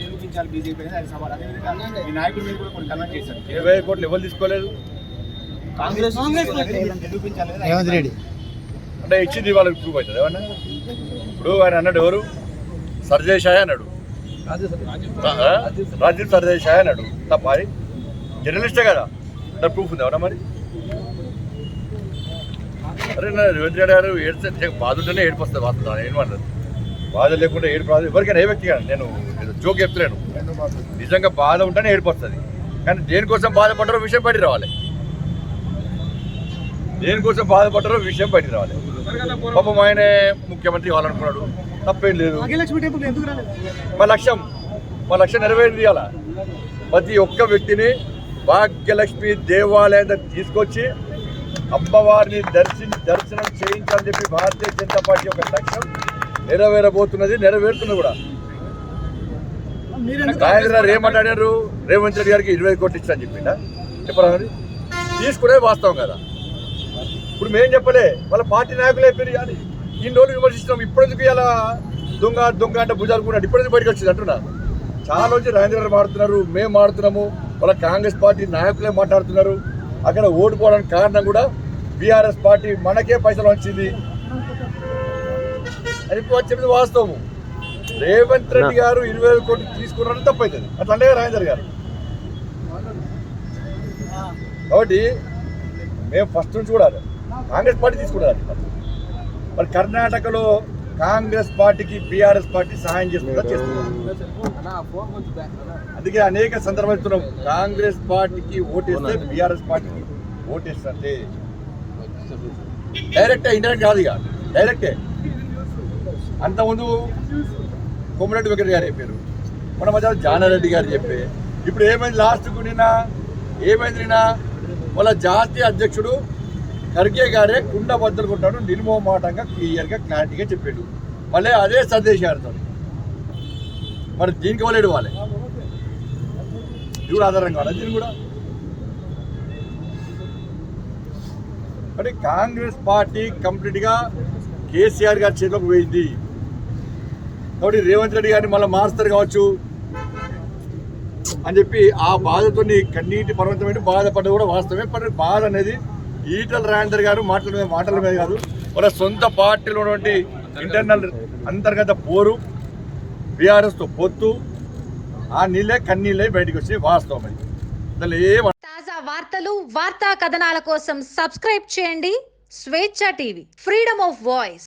నిరూపించాలి BJP అనేది ఆయన సవాల్. అదేవిధంగా మీ నాయకుడి మీద కూడా కొన్ని కమెంట్ చేశారు. ఇరవై కోట్లు ఎవరు తీసుకోలేదు? కాంగ్రెస్ నిరూపించాలి రేవంత్ రెడ్డి. అంటే ఇచ్చింది వాళ్ళకి ప్రూవ్ అవుతుంది. ఏమన్నా ఇప్పుడు ఆయన అన్నాడు ఎవరు? సర్జేశాయ్ అన్నాడు? రాజీవ్ సర్జేశాయ్ అన్నాడు. తప్ప అది జర్నలిస్టే కదా. దాని ప్రూఫ్ ఉంది ఎవరా మరి? అరే నా రేవంత్ రెడ్డి గారు ఏడితే నిజంగా బాధ ఉంటేనే ఏడుపు వస్తుంది వాస్తవం ఏమన్నారు బాధ లేకుండా ఏడుపు రాదు. ఎవరికైనా ఏ వ్యక్తి కానీ నేను జోక్ చెప్తలేను. నిజంగా బాధ ఉంటేనే ఏడుపు వస్తుంది కానీ దేనికోసం బాధపడ్డారో విషయం బయట రావాలి. దేనికోసం బాధపడ్డారో విషయం బయట రావాలి. పాపం ఆయనే ముఖ్యమంత్రి కావాలనుకున్నాడు. తప్పేం లేదు. మా లక్ష్యం మా లక్ష్యం నెరవేరింది అలా ప్రతి ఒక్క వ్యక్తిని భాగ్యలక్ష్మి దేవాలయం తీసుకొచ్చి అమ్మవారిని దర్శి దర్శనం చేయించాలని చెప్పి భారతీయ జనతా పార్టీ యొక్క లక్ష్యం. నెరవేరబోతున్నది నెరవేరుతున్నది కూడా. రాజేంద్ర గారు ఏమంటాడారు రేవంత్ రెడ్డి గారికి ఇరవై కోట్లు ఇచ్చని చెప్పిండా? చెప్పరా మరి? తీసుకునే వాస్తవం కదా. ఇప్పుడు మేం చెప్పలే వాళ్ళ పార్టీ నాయకులే పేరు అని. ఇన్ని రోజులు విమర్శిస్తున్నాం ఇప్పటికి ఇలా దొంగ దొంగ అంటే భుజాలు కూడా ఇప్పటికి బయటకు వచ్చింది అంటున్నా? చాలా రోజు రాజేంద్ర గారు మాడుతున్నారు మేము మాడుతున్నాము వాళ్ళ కాంగ్రెస్ పార్టీ నాయకులే మాట్లాడుతున్నారు. అక్కడ ఓడిపోవడానికి కారణం కూడా బీఆర్ఎస్ పార్టీ మనకే పైసలు వచ్చింది. అని ఇప్పుడు వచ్చినది వాస్తవము. రేవంత్ రెడ్డి గారు ఇరవై వేల కోట్లు తీసుకున్నారని తప్పైతుంది. అట్లా అంటే రాజేందర్ గారు. కాబట్టి మేము ఫస్ట్ నుంచి కూడా కాంగ్రెస్ పార్టీ తీసుకున్నారు మరి కర్ణాటకలో కాంగ్రెస్ పార్టీకి బీఆర్ఎస్ పార్టీ సహాయం చేస్తుందా చేస్తుందా? అందుకే అనేక సందర్భాలు ఇస్తున్నాం కాంగ్రెస్ పార్టీకి ఓటేస్తే బీఆర్ఎస్ పార్టీకి ఓటేస్తే డైరెక్టే ఇండైరెక్ట్ కాదు ఇక. డైరెక్టే అంతకుముందు కొమ్మరెడ్డి వెంకట గారు చెప్పారు. మన మధ్య జానారెడ్డి గారు చెప్పే ఇప్పుడు ఏమైంది లాస్ట్కు నిన్న ఏమైంది నిన్న? వాళ్ళ జాతీయ అధ్యక్షుడు ఖర్గే గారే కుండ బద్దలుకుంటాడు నిర్మోమాటంగా క్లియర్గా క్లారిటీగా చెప్పాడు. మళ్ళీ అదే సందేశాలతో మరి దీనికి వాళ్ళు వాళ్ళే ఇది కూడా ఆధారం కావాలి దీని కూడా? అంటే కాంగ్రెస్ పార్టీ కంప్లీట్గా కేసీఆర్ గారి చేతిలోకి పోయింది. కాబట్టి రేవంత్ రెడ్డి గారిని మళ్ళీ మారుస్తారు కావచ్చు అని చెప్పి ఆ బాధతో కన్నీటి పర్వంతమైన బాధపడ్డ కూడా వాస్తవమే మరి బాధ అనేది ఈటల రాజేందర్ గారు మాటల మీద మాటల మీద కాదు వాళ్ళ సొంత పార్టీలో ఉన్నటువంటి ఇంటర్నల్ అంతర్గత పోరు బీఆర్ఎస్తో పొత్తు ఆ నీళ్ళే కన్నీళ్ళే బయటకు వచ్చి వాస్తవం అది. దానిలో ఏం తాజా వార్తలు వార్తా కథనాల కోసం సబ్స్క్రైబ్ చేయండి. స్వేచ్ఛ టీవీ ఫ్రీడమ్ ఆఫ్ వాయిస్.